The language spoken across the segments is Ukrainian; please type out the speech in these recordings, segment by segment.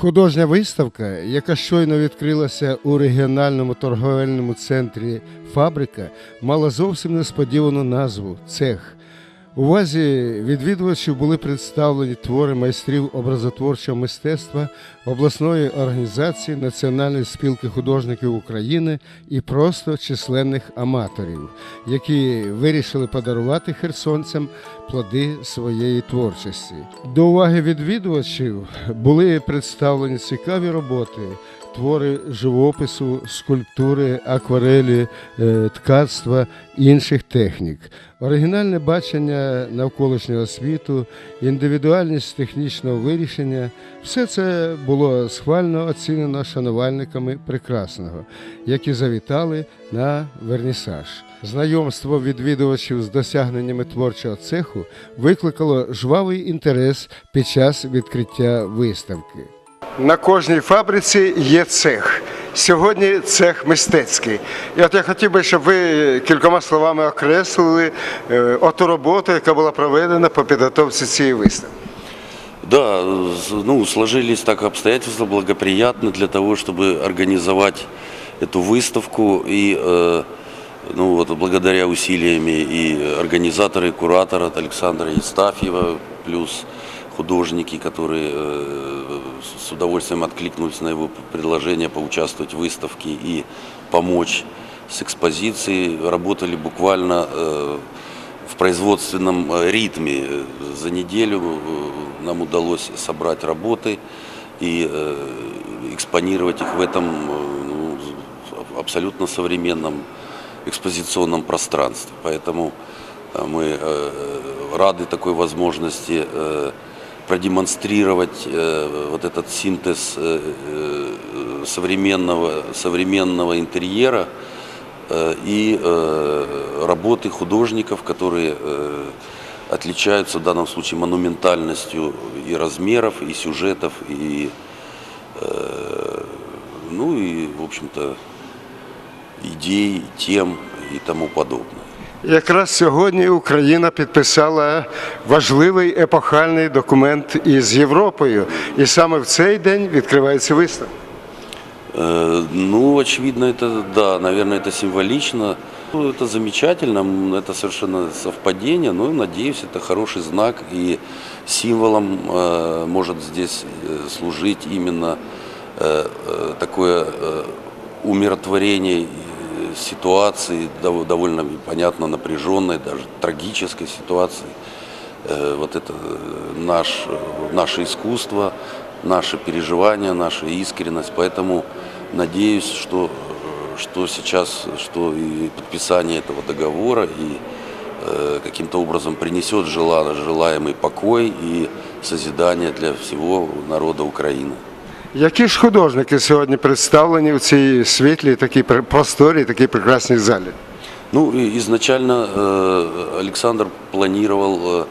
Художня виставка, яка щойно відкрилася у регіональному торговельному центрі Фабрика, мала зовсім несподівану назву Цех. Увазі відвідувачів були представлені твори майстрів образотворчого мистецтва обласної організації Національної спілки художників України і просто численних аматорів, які вирішили подарувати херсонцям плоди своєї творчості. До уваги відвідувачів були представлені цікаві роботи, твори живопису, скульптури, акварелі, е, ткацтва інших технік, оригінальне бачення навколишнього світу, індивідуальність технічного вирішення все це було схвально оцінено шанувальниками прекрасного, які завітали на вернісаж. Знайомство відвідувачів з досягненнями творчого цеху викликало жвавий інтерес під час відкриття виставки. На кожній фабриці є цех. Сьогодні цех мистецький. І от я хотів би, щоб ви кількома словами окреслили е, оту роботу, яка була проведена по підготовці цієї виставки. Да, с- ну, сложились так обстоятельства благоприятны для того, чтобы организовать эту выставку. И э, ну, вот, благодаря усилиями и организатора, и куратора от Александра Евстафьева, плюс художники, которые э, с удовольствием откликнулись на его предложение поучаствовать в выставке и помочь с экспозицией, работали буквально э, в производственном э, ритме. За неделю нам удалось собрать работы и экспонировать их в этом ну, абсолютно современном экспозиционном пространстве. Поэтому мы рады такой возможности продемонстрировать э, вот этот синтез э, э, современного, современного интерьера э, и э, работы художников, которые э, отличаются в данном случае монументальностью и размеров, и сюжетов, и, э, ну и, в общем-то, идей, тем и тому подобное. Якраз сьогодні Україна підписала важливий епохальний документ із Європою, і саме в цей день відкривається виставка. Э, Ну, очевидно, это, да, наверное, это символично. Ну, Это замечательно, м, это совершенно совпадение, но, надеюсь, это хороший знак и символом э, может здесь э, служить именно э, э, такое э, умиротворение э, ситуации, дов- довольно, понятно, напряженной, даже трагической ситуации. Э, Вот это э, наш, э, наше искусство, наши переживания, наша искренность. Поэтому надеюсь, что, э, что сейчас, что и подписание этого договора и э, каким-то образом принесет жела- желаемый покой и созидание для всего народа Украины. Які ж художники сьогодні представлені в цій світлій, такій пр- просторі, такій прекрасній залі? Ну, и изначально э, Александр планировал э,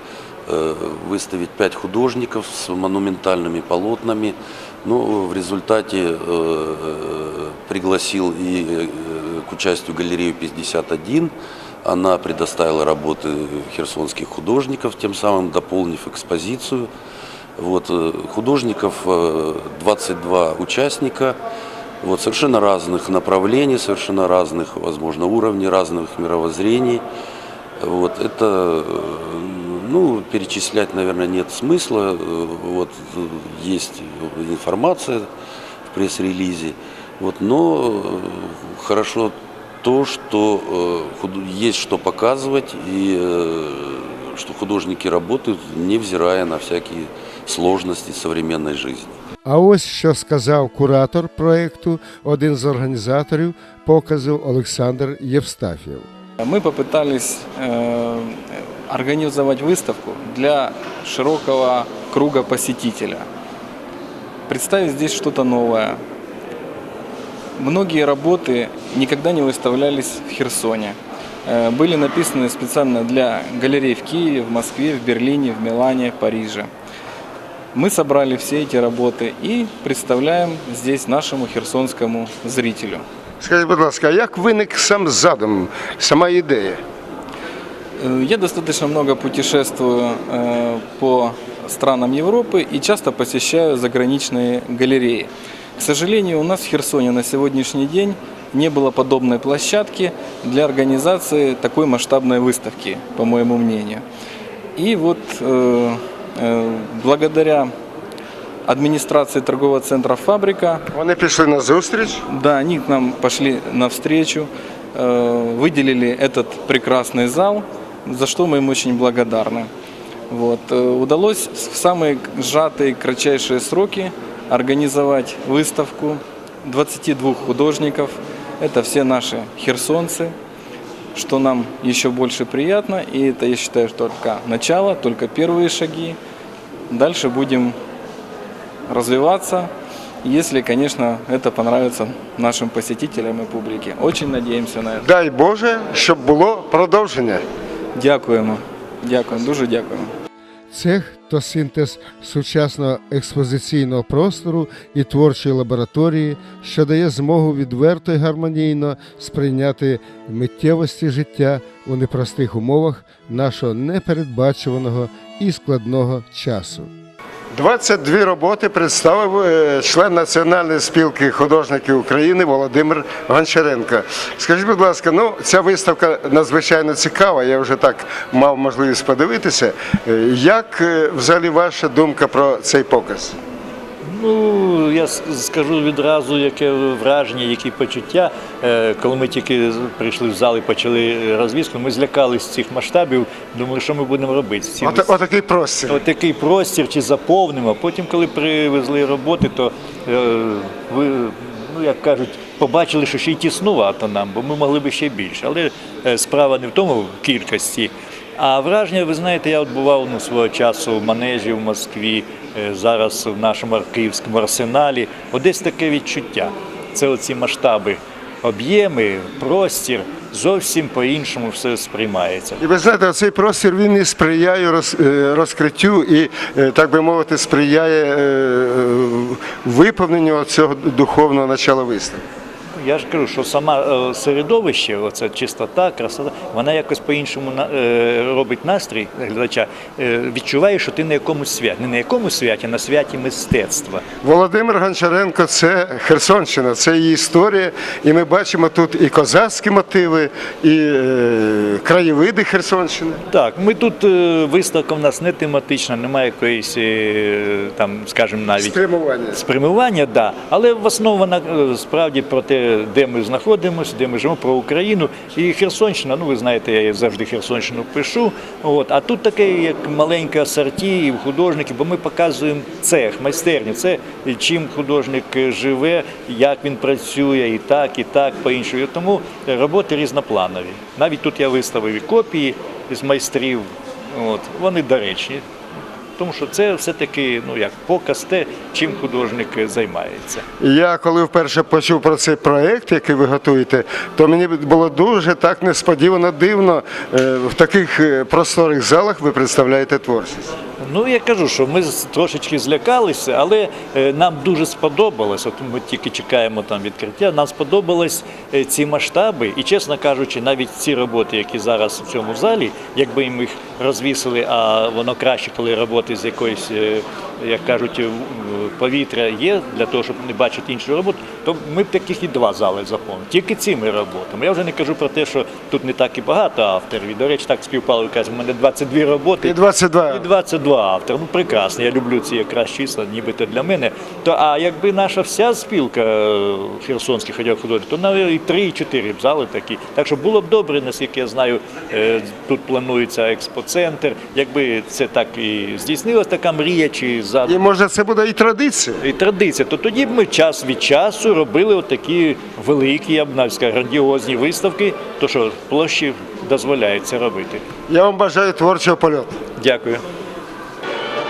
э, выставить пять художников с монументальными полотнами, но в результате э, э, пригласил и э, к участию галерею 51. Она предоставила работы херсонских художников, тем самым дополнив экспозицию. Вот, э, художников э, 22 участника, вот, совершенно разных направлений, совершенно разных, возможно, уровней, разных мировоззрений. Вот, это, э, ну, перечислять, наверное, нет смысла. Э, Вот, э, есть информация в пресс-релизе. Вот, но э, хорошо то, что э, есть что показывать и э, что художники работают, невзирая на всякие сложности современной жизни. А ось що сказав куратор проєкту, один з організаторів показу Олександр Євстафєв. Мы попытались э, организовать выставку для широкого круга посетителя. Представить здесь что-то новое. Многие работы никогда не выставлялись в Херсоне. Э, Были написаны специально для галерей в Киеве, в Москве, в Берлине, в Милане, Париже. Мы собрали все эти работы и представляем здесь нашему херсонскому зрителю. Скажіть, будь ласка, а як виник сам задум, сама ідея? Э, Я достаточно много путешествую э, по странам Европы и часто посещаю заграничные галереи. К сожалению, у нас в Херсоне на сегодняшний день не было подобной площадки для организации такой масштабной выставки, по моему мнению. И вот э, благодаря администрации торгового центра «Фабрика» Вони пішли на зустріч. Да, они к нам пошли навстречу, э, выделили этот прекрасный зал, за что мы им очень благодарны. Вот. э, Удалось в самые сжатые, кратчайшие сроки организовать выставку 22 художников. Это все наши херсонцы, что нам еще больше приятно. И это, я считаю, только начало, только первые шаги. Дальше будем развиваться, если, конечно, это понравится нашим посетителям и публике. Очень надеемся на это. Дай Боже, щоб було продовження. Дякуємо. Дякуємо, дуже дякуємо. Цех то синтез сучасного експозиційного простору і творчої лабораторії, що дає змогу відверто і гармонійно сприйняти миттєвості життя у непростих умовах нашого непередбачуваного і складного часу. 22 роботи представив е, член Національної спілки художників України Володимир Гончаренко. Скажіть, будь ласка, ну ця виставка надзвичайно цікава. Я вже так мав можливість подивитися. Е, Як е, взагалі ваша думка про цей показ? Ну, я скажу відразу, яке враження, які почуття. Е, Коли ми тільки прийшли в зал і почали розвізку, ми злякались цих масштабів, думали, що ми будемо робити. цими- От, отакий простір. От такий простір чи заповнимо. Потім, коли привезли роботи, то е, ви, ну як кажуть, побачили, що ще й тіснувато нам, бо ми могли би ще більше. Але е, справа не в тому в кількості. А враження, ви знаєте, я от бував ну, свого часу в манежі в Москві, зараз в нашому київському арсеналі. Одесь таке відчуття. Це оці масштаби, об'єми, простір. Зовсім по-іншому все сприймається. І ви знаєте, цей простір він і сприяє роз- е, розкриттю і, е, так би мовити, сприяє е, виповненню цього духовного начала виставки. Я ж кажу, що сама е, середовище, оця чистота, красота, вона якось по-іншому е, робить настрій глядача. Е, Відчуває, що ти на якомусь святі, не на якомусь святі, а на святі мистецтва. Володимир Гончаренко це Херсонщина, це її історія. І ми бачимо тут і козацькі мотиви, і краєвиди Херсонщини. Так, ми тут виставка в нас не тематична, немає якоїсь там, скажімо, навіть Спрямування. спрямування, да. але в основному вона справді про те, де ми знаходимося, де ми живемо, про Україну. І Херсонщина, ну ви знаєте, я завжди Херсонщину пишу. От, а тут таке, як маленьке асорті і художників, бо ми показуємо цех, майстерню. Це чим художник живе, як він працює, і так, і так, по-іншому. Тому роботи різнопланові. Навіть тут я виставив копії з майстрів. От, вони доречні. Тому що це все-таки ну показ те, чим художник займається. Я коли вперше почув про цей проект, який ви готуєте, то мені було дуже так несподівано дивно. е, В таких е, просторих залах ви представляєте творчість. Ну я кажу, що ми трошечки злякалися, але е, нам дуже сподобалось. От ми тільки чекаємо там відкриття. Нам сподобались е, ці масштаби, і чесно кажучи, навіть ці роботи, які зараз в цьому залі, якби їм їх розвісили, а воно краще, коли роботи з якоїсь, е, як кажуть, повітря є для того, щоб не бачити іншу роботу, то ми б таких і два зали заповнили. Тільки цими роботами. Я вже не кажу про те, що тут не так і багато авторів. І, до речі, так співпало, каже, у мене 22 роботи. І 22. І 22 автори. Ну прекрасно, я люблю ці якраз числа, нібито для мене. То а якби наша вся спілка е, херсонських художників, то навіть і 3, і 4 б зали такі. Так що було б добре, наскільки я знаю, е, тут планується експоцентр. Якби це так і здійснилась така мрія, чи за І може це буде і традиція. і традиція, то тоді б ми час від часу робили отакі великі, я б навіть сказав, грандіозні виставки, то що площі дозволяють це робити. Я вам бажаю творчого польоту. Дякую.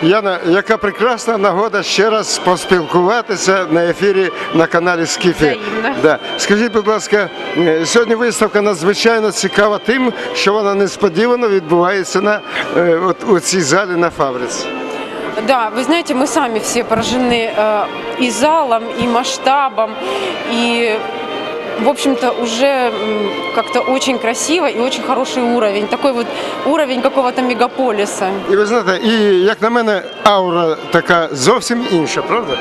Яна, яка прекрасна нагода ще раз поспілкуватися на ефірі на каналі Скіфі. Да. Скажіть, будь ласка, е, сьогодні виставка надзвичайно цікава тим, що вона несподівано відбувається на е, от у цій залі на фабриці. Да, вы знаете, мы сами все поражены э, и залом, и масштабом, и в общем-то, уже м, как-то очень красиво и очень хороший уровень. Такой вот уровень какого-то мегаполиса. І ви знаєте, і як на мене, аура така зовсім інша, правда?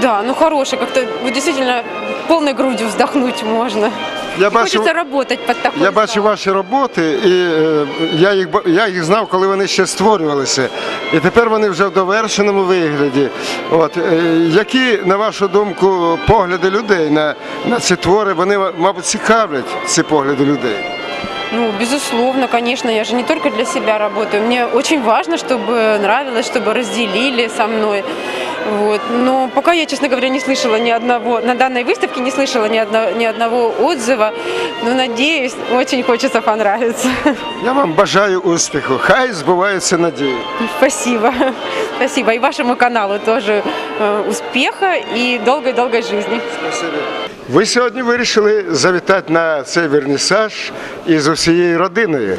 Да, ну хороший, как-то вот действительно полной грудью вздохнуть можно. Я бачу, работать под такой я бачу ваші роботи, і е, я їх ба- я їх знав, коли вони ще створювалися. І тепер вони вже в довершеному вигляді. От е, які, на вашу думку, погляди людей на, на ці твори, вони, мабуть, цікавлять ці погляди людей. Ну, безусловно, конечно, я же не только для себя работаю. Мне очень важно, чтобы нравилось, чтобы разделили со мной. Вот. Но пока я, честно говоря, не слышала ни одного, на данной выставке не слышала ни, одно, ни одного отзыва. Но надеюсь, очень хочется понравиться. Я вам бажаю успіху. Хай збуваються надії. Спасибо. Спасибо. И вашему каналу тоже э, успеха и долгой-долгой жизни. Ви сьогодні вирішили завітати на цей вернісаж із усією родиною.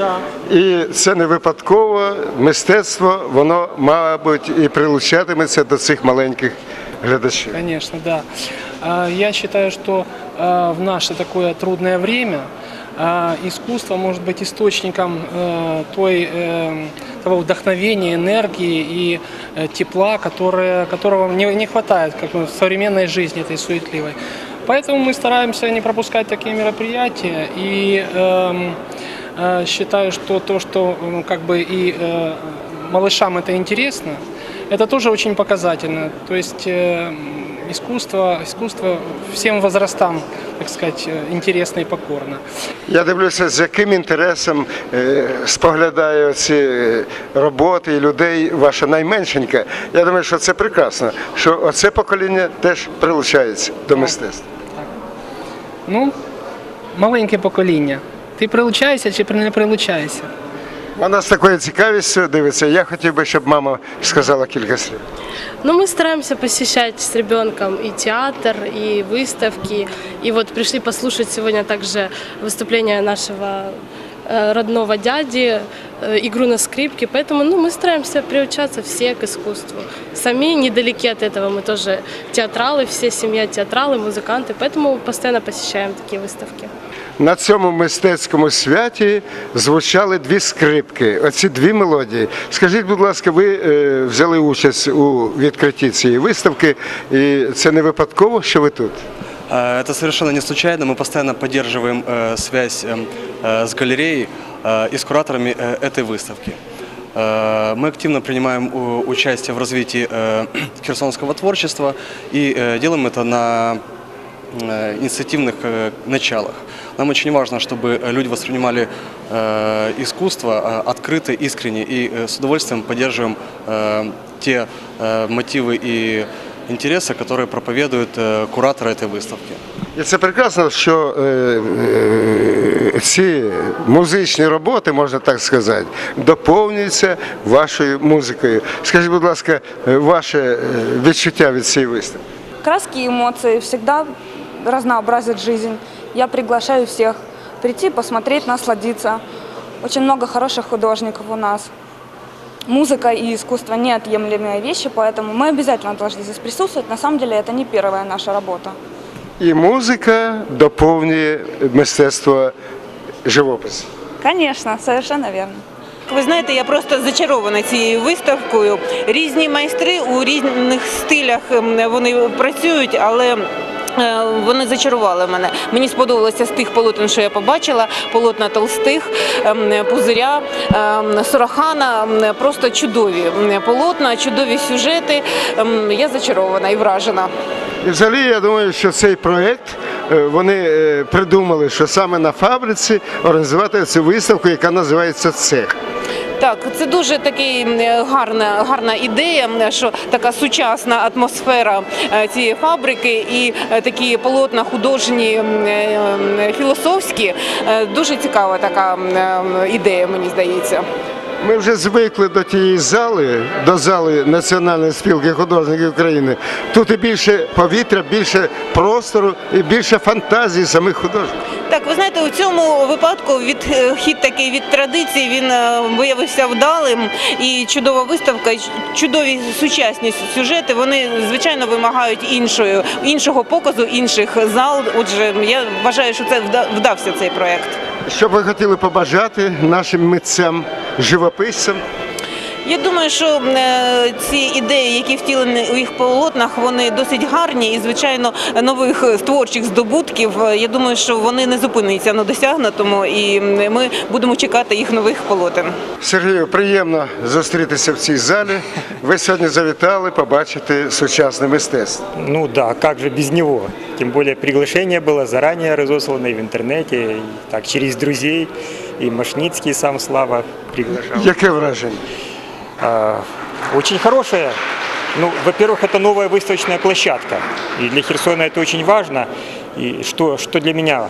І це не випадково. Мистецтво, воно, мабуть, і прилучатиметься до цих маленьких глядачів. Конечно, да. А, Я считаю, что а, в наше такое трудное время а, искусство может быть источником э, той, э, того вдохновения, энергии и э, тепла, которое, которого не, не хватает как бы, в современной жизни этой суетливой. Поэтому мы стараемся не пропускать такие мероприятия и эм, э, считаю, что то, что э, как бы и э, малышам это интересно, это тоже очень показательно. То есть э, искусство, искусство всем возрастам, так сказать, интересно и покорно. Я дивлюся, з яким інтересом е, споглядаю ці роботи і людей ваша найменшенька. Я думаю, що це прекрасно, що оце покоління теж прилучається до мистецтва. Ну, маленьке покоління. Ти прилучаєшся чи не прилучаєшся? Вона з такою цікавістю дивиться. Я хотів би, щоб мама сказала кілька слів. Ну, мы стараемся посещать с ребенком и театр, и выставки. И вот пришли послушать сегодня также выступление нашего э, родного дяди, э, игру на скрипке. Поэтому ну, мы стараемся приучаться все к искусству. Сами недалеки от этого. Мы тоже театралы, все семья театралы, музыканты. Поэтому постоянно посещаем такие выставки. На цьому мистецькому святі звучали дві скрипки. Оці дві мелодії. Скажіть, будь ласка, ви е, взяли участь у відкритті цієї виставки, і це не випадково, що ви тут? Э, Это совершенно не случайно. Мы постоянно поддерживаем э, связь эм, э, с галереей э, и с кураторами э, этой выставки. Э, Мы активно принимаем у- участие в развитии э, херсонского творчества и э, делаем это на э, инициативных э, началах. Нам очень важно, чтобы люди воспринимали э, искусство э, открыто, искренне и э, с удовольствием поддерживаем э, те э, мотивы и интересы, которые проповедуют э, кураторы этой выставки. І це прекрасно, що е, е, ці музичні роботи, можна так сказати, доповнюються вашою музикою. Скажіть, будь ласка, е, ваше е, відчуття від цієї виставки? Краски и эмоции всегда разнообразят жизнь. Я приглашаю всех прийти, посмотреть, насладиться. Очень много хороших художников у нас. Музыка и искусство – неотъемлемые вещи, поэтому мы обязательно должны здесь присутствовать. На самом деле это не первая наша работа. І музика доповнює мистецтво живопису. Конечно, совершенно верно. Ви знаєте, я просто зачарована цією виставкою. Різні майстри у різних стилях ем, вони працюють, але. е, Вони зачарували мене. Мені сподобалося з тих полотен, що я побачила. Полотна Толстих, ем, Пузиря, ем, Сорохана. ем, Просто чудові полотна, чудові сюжети. Я зачарована і вражена. І взагалі я думаю, що цей проект е, вони е, придумали, що саме на фабриці організувати цю виставку, яка називається Цех. Так, це дуже такий гарна, гарна ідея, що така сучасна атмосфера е, цієї фабрики і е, такі полотна художні, е, філософські. Дуже цікава така ідея, мені здається. Ми вже звикли до тієї зали, до зали Національної спілки художників України. Тут і більше повітря, більше простору і більше фантазії самих художників. Так, ви знаєте, у цьому випадку від е, хід такий від традиції він е, виявився вдалим і чудова виставка, і чудові сучасні сюжети. Вони звичайно вимагають іншої іншого показу, інших зал. Отже, я вважаю, що це вда- вдався цей проект. Що б ви хотіли побажати нашим митцям, живописцям? Я думаю, що е, ці ідеї, які втілені у їх полотнах, вони досить гарні і, звичайно, нових е, творчих здобутків. е, Я думаю, що вони не зупиняться на досягнутому, і ми будемо чекати їх нових полотен. Сергію, приємно зустрітися в цій залі. Ви сьогодні завітали побачити сучасне мистецтво. Ну да, как же без него? Тем более приглашение было заранее разослано и в интернете, и так через друзей, и Машницкий сам Слава приглашал. Яке враження? А, Очень хорошее. Ну, во-первых, это новая выставочная площадка. И для Херсона это очень важно. И что, что для меня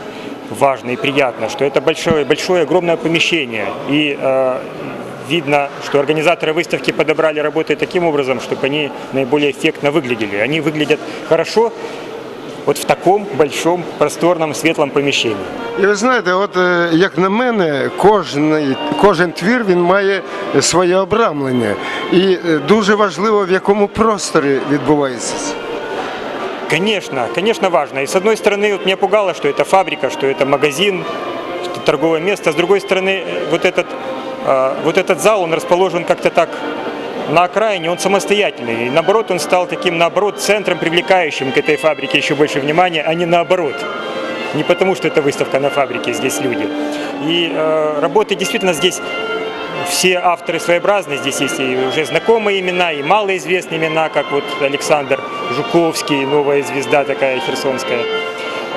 важно и приятно, что это большое, большое огромное помещение. И э, видно, что организаторы выставки подобрали работы таким образом, чтобы они наиболее эффектно выглядели. Они выглядят хорошо вот в таком большом, просторном, светлом помещении. І ви знаєте, от е, як на мене, кожен, кожен твір він має своє обрамлення. І е, дуже важливо, в якому просторі відбувається. це. Конечно, конечно важно. И с одной стороны, вот меня пугало, что это фабрика, что это магазин, что торговое место. С другой стороны, э, вот этот, э, вот этот зал, он расположен как-то так на окраине, он самостоятельный. И наоборот, он стал таким, наоборот, центром, привлекающим к этой фабрике еще больше внимания, а не наоборот. Не потому, что это выставка на фабрике, здесь люди. И э, работы действительно здесь все авторы своеобразны. Здесь есть и уже знакомые имена, и малоизвестные имена, как вот Александр Жуковский, новая звезда такая херсонская.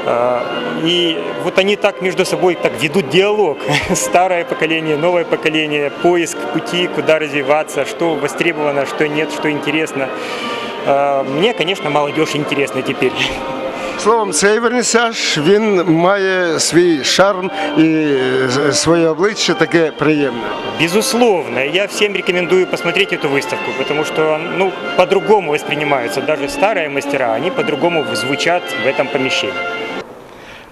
А, И вот они так между собой так ведут диалог. Старое поколение, новое поколение, поиск пути, куда развиваться, что востребовано, что нет, что интересно. А, Мне, конечно, молодежь интересна теперь. Словом, цей вернісаж він має свій шарм і е, своє обличчя таке приємне. Безусловно, я всем рекомендую посмотреть эту выставку, потому что ну, по-другому воспринимаются даже старые мастера, они по-другому звучат в этом помещении.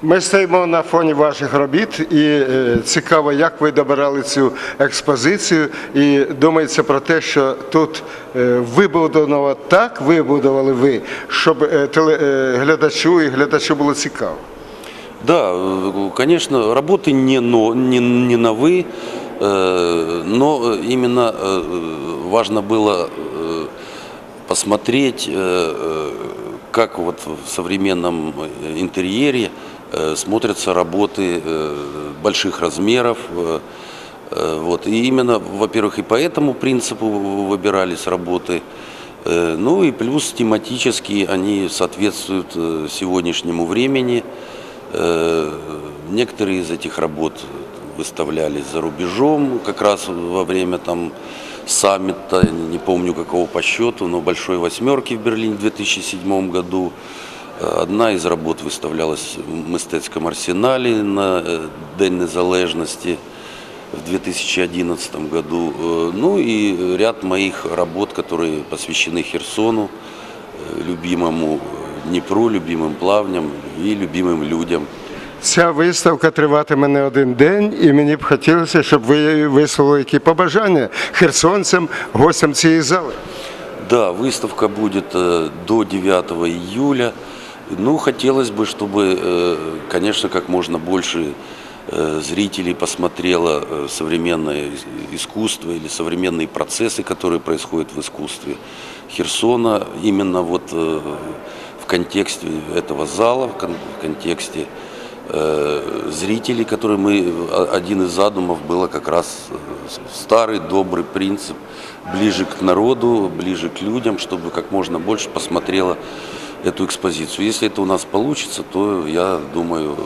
Ми стоїмо на фоні ваших робіт, і е, цікаво, як ви добирали цю експозицію. І думається про те, що тут е, вибудовано так, вибудували ви, щоб е, теле, е, глядачу і глядачу було цікаво. Да, э, конечно, работы не, но, не, не новы, э, но именно э, важно было э, посмотреть, э, э, как вот в современном интерьере э, смотрятся работы э, больших размеров. э, э, Вот. И именно, во-первых, и по этому принципу выбирались работы. Э, Ну и плюс тематически они соответствуют э, сегодняшнему времени. Э, Некоторые из этих работ выставлялись за рубежом, как раз во время там саммита, не помню какого по счету, но большой восьмерки в Берлине в 2007 году. Э, Одна из работ выставлялась в Мистецком арсенале на э, День незалежности в 2011 году. Э, Ну и ряд моих работ, которые посвящены Херсону, э, любимому Днепру, любимым плавням и любимым людям. Ця виставка триватиме не один день, і мені б хотілося, щоб ви висловили які побажання херсонцям, гостям цієї зали. Да, выставка будет э, до 9 июля. Ну, хотелось бы, чтобы, э, конечно, как можно больше э, зрителей посмотрело э, современное ис- искусство или современные процессы, которые происходят в искусстве Херсона, именно вот в контексте этого зала, в кон- в контексте зрителей, которые мы, а- один из задумов было как раз старый добрый принцип ближе к народу, ближе к людям, чтобы как можно больше посмотрело эту экспозицию. Если это у нас получится, то я думаю,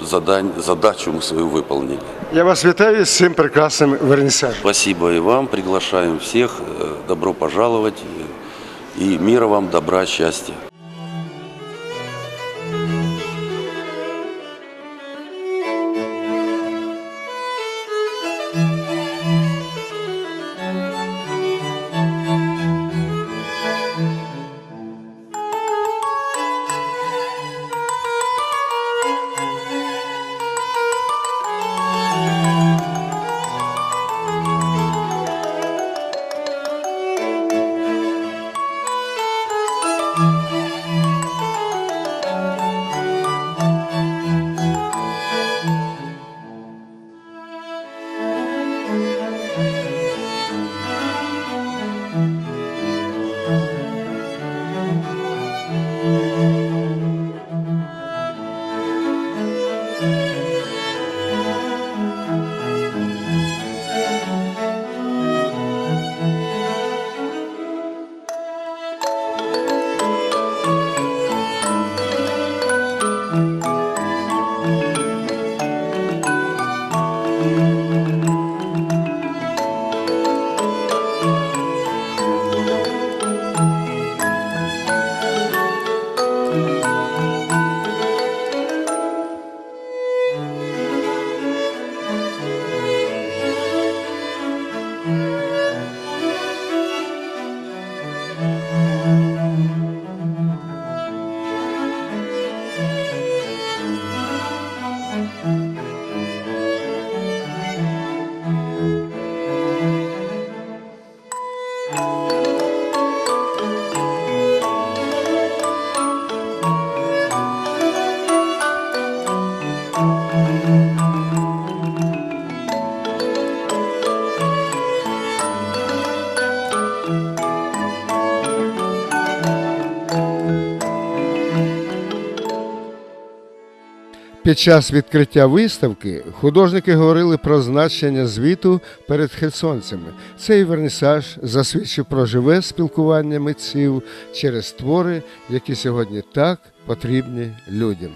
э, задань, задачу мы свою выполнили. Я вас вітаю з цим прекрасним вернісажем. Спасибо и вам, приглашаем всех, э, добро пожаловать э, и мира вам, добра, счастья. Під час відкриття виставки художники говорили про значення звіту перед херсонцями. Цей вернісаж засвідчив про живе спілкування митців через твори, які сьогодні так потрібні людям.